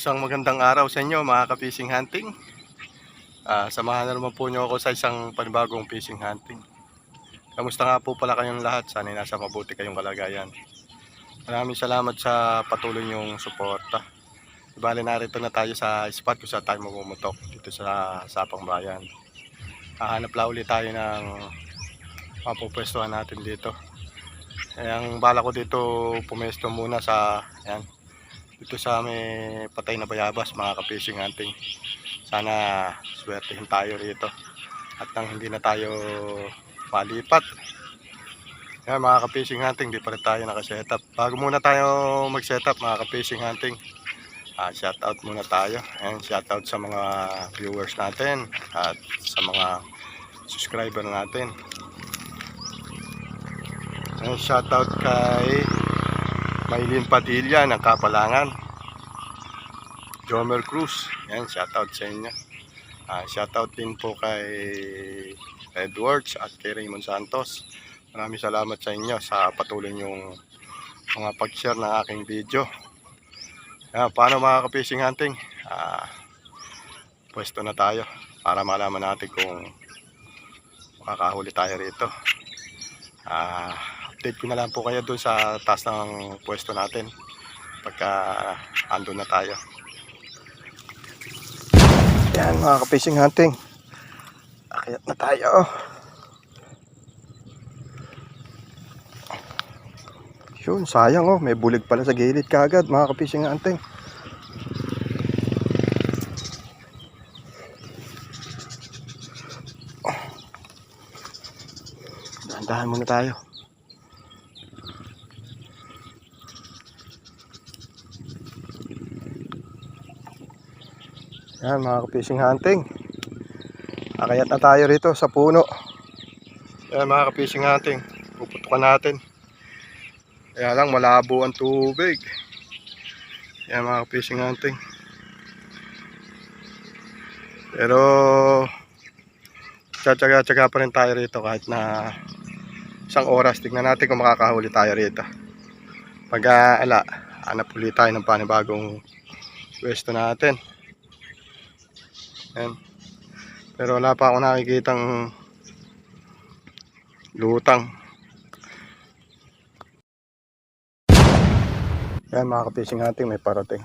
Isang magandang araw sa inyo mga ka-fishing hunting. Ah, samahan na naman po niyo ako sa isang panibagong fishing hunting. Kamusta nga po pala kayong lahat? Sana nasa mabuti kayong kalagayan. Maraming salamat sa patuloy niyong suporta. Bale narito na tayo sa spot kung saan tayo mamumutok dito sa Sapang Bayan. Hahanap la ulit tayo ng mapupwestuhan natin dito. Kaya ang bala ko dito pumesto muna sa ayan, dito sa may patay na bayabas mga ka-fishing hunting. Sana swertehin tayo rito at nang hindi na tayo malipat. Yan mga ka-fishing hunting, di pa rin tayo naka-setup. Bago muna tayo mag-setup mga ka-fishing hunting, ah shoutout muna tayo. Ayan, shoutout sa mga viewers natin at sa mga subscriber natin. Ayan, shoutout kay Maylin Padilla ng Kapalangan. Jomer Cruz. Yan, shoutout sa inyo. Ah, shoutout din po kay Edwards at kay Raymond Santos. Maraming salamat sa inyo sa patuloy niyong mga pag-share ng aking video. Yan, paano mga ka-fishing hunting? Ah, pwesto na tayo para malaman natin kung makakahuli tayo rito. Ah, update ko na lang po kayo doon sa taas ng pwesto natin pagka andun na tayo. Yan mga ka-fishing hunting. Akayat na tayo. Yun, sayang oh. May bulig pala sa gilid kagad mga ka-fishing hunting. Dahan-dahan muna tayo. Yan mga ka-fishing hunting. Akayat na tayo rito sa puno. Yan mga ka-fishing hunting. Puputukan natin. Kaya lang malabo ang tubig. Yan mga ka-fishing hunting. Pero tsatsaga-tsaga pa rin tayo rito kahit na isang oras. Tignan natin kung makakahuli tayo rito. Pag uh, ala, hanap ulit tayo ng panibagong pwesto natin. Yan. Pero wala pa ako nakikitang lutang. Yan mga kapising natin may parating.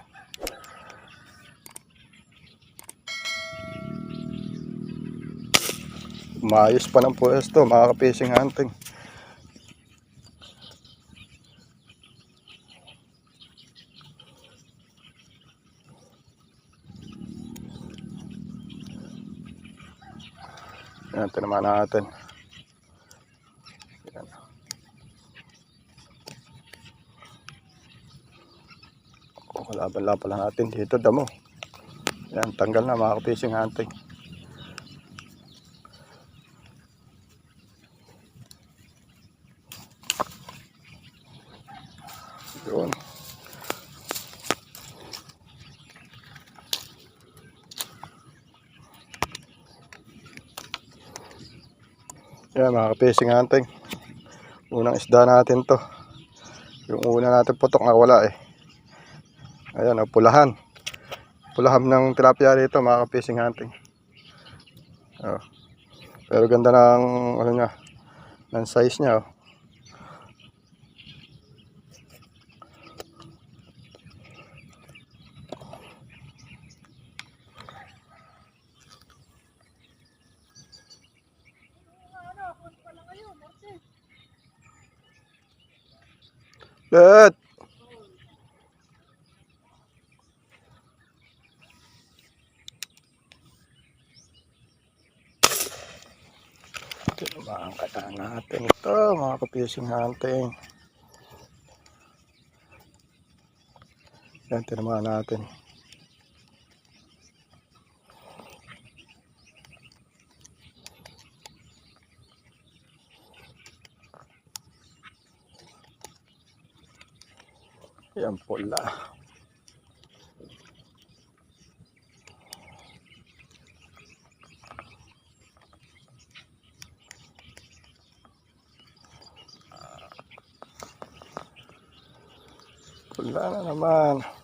Maayos pa ng pwesto mga kapising hunting. Yan, tinamaan natin. Yan. O, kalaban-laban pala natin dito, damo. Yan, tanggal na mga kapising hunting. Yun. Yan mga ka-fishing hunting. Unang isda natin to. Yung una natin putok na wala eh. Ayan, oh, pulahan. Pulahan ng tilapia rito mga ka-fishing hunting. Oh. Pero ganda ng ano niya, ng size niya oh. Let. Tinamaan kata natin ito mga kapising hunting. Yan, tinamaan natin. Yan pula. Pula na naman.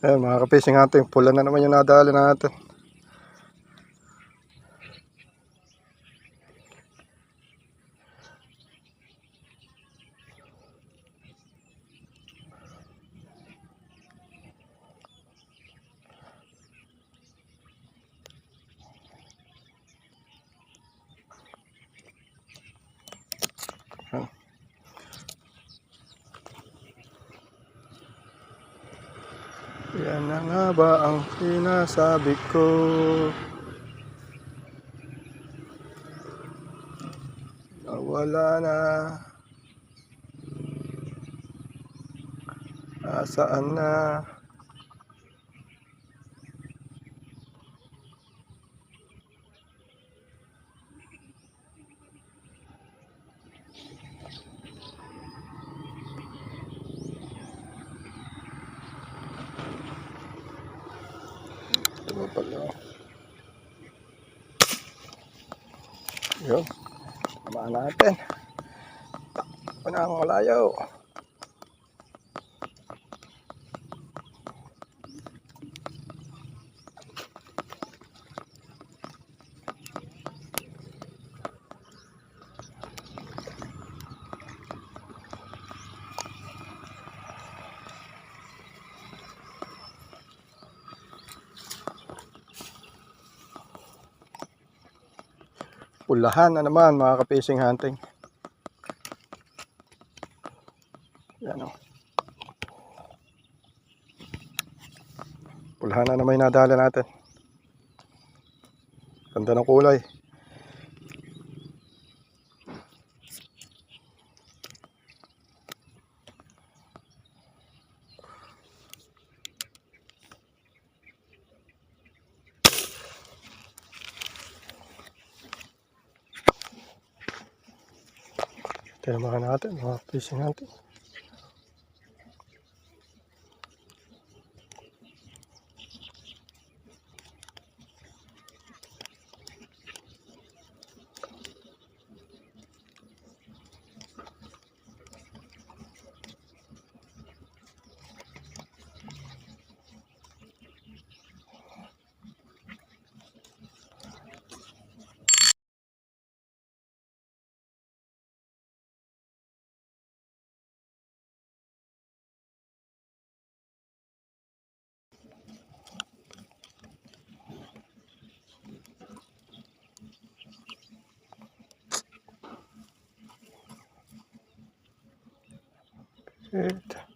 Ayan mga kapising natin, pula na naman yung nadali natin. Yan na nga ba ang sinasabi ko? Nawala na. Asaan na? Ito pala. Yun. Tamaan natin. Takpo na ang malayo. Ulahan na naman mga ka-fishing hunting. Yan o. Pulahan na naman yung nadala natin. Ganda ng kulay. Tinamahan natin mga fishing natin. Ito.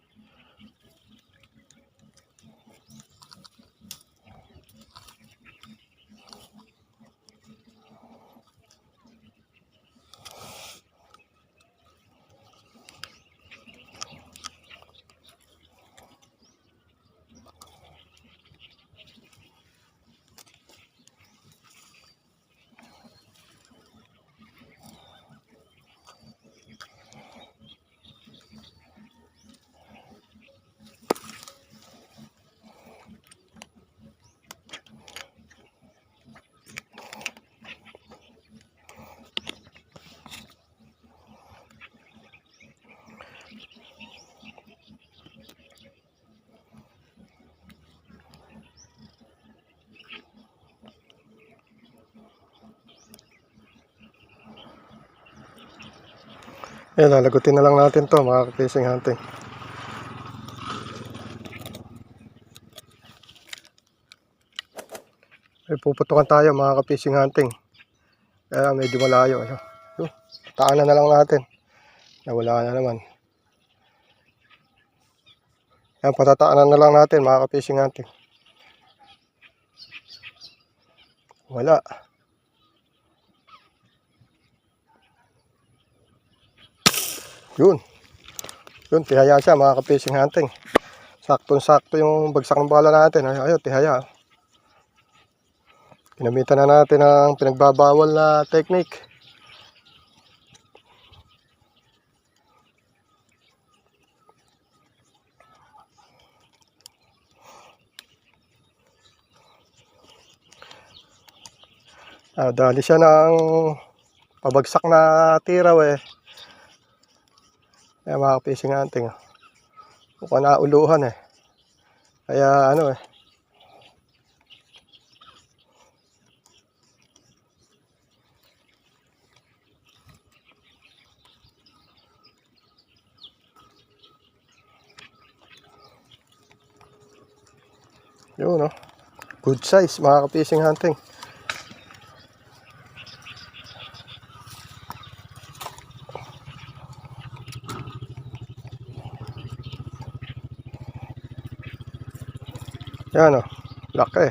Ayan, lalagutin na lang natin to mga fishing hunting. Ay, puputukan tayo mga ka-fishing hunting. Kaya medyo malayo. Yun, Taanan na lang natin. Nawala na naman. Ayan, patataanan na lang natin mga ka-fishing hunting. Wala. Yun. Yun, tihaya siya mga ka-fishing hunting. Saktong-sakto yung bagsak ng bala natin. Ay, ayun, tihaya. Ginamitan na natin ang pinagbabawal na technique. Ah, dali siya ng pabagsak na tiraw eh. Kaya mga fishing hunting. Mukhang nauluhan eh. Kaya ano eh. Yun no. Good size mga ka-fishing hunting. Yan o. Laki.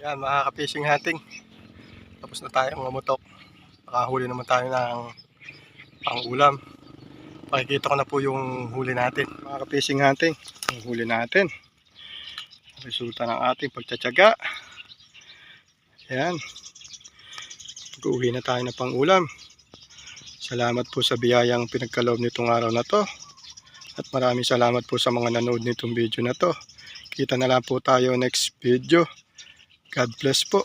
Yan mga ka-fishing hunting. Tapos na tayong mamutok. Nakahuli naman tayo ng pang-ulam. Pakikita ko na po yung huli natin. Mga ka-fishing hunting, yung huli natin. Resulta ng ating pagtsatsaga. Ayan. Mag-uwi na tayo ng pang-ulam. Salamat po sa biyayang pinagkaloob nitong araw na to. At maraming salamat po sa mga nanood nitong video na to. Kita na lang po tayo next video. God bless po.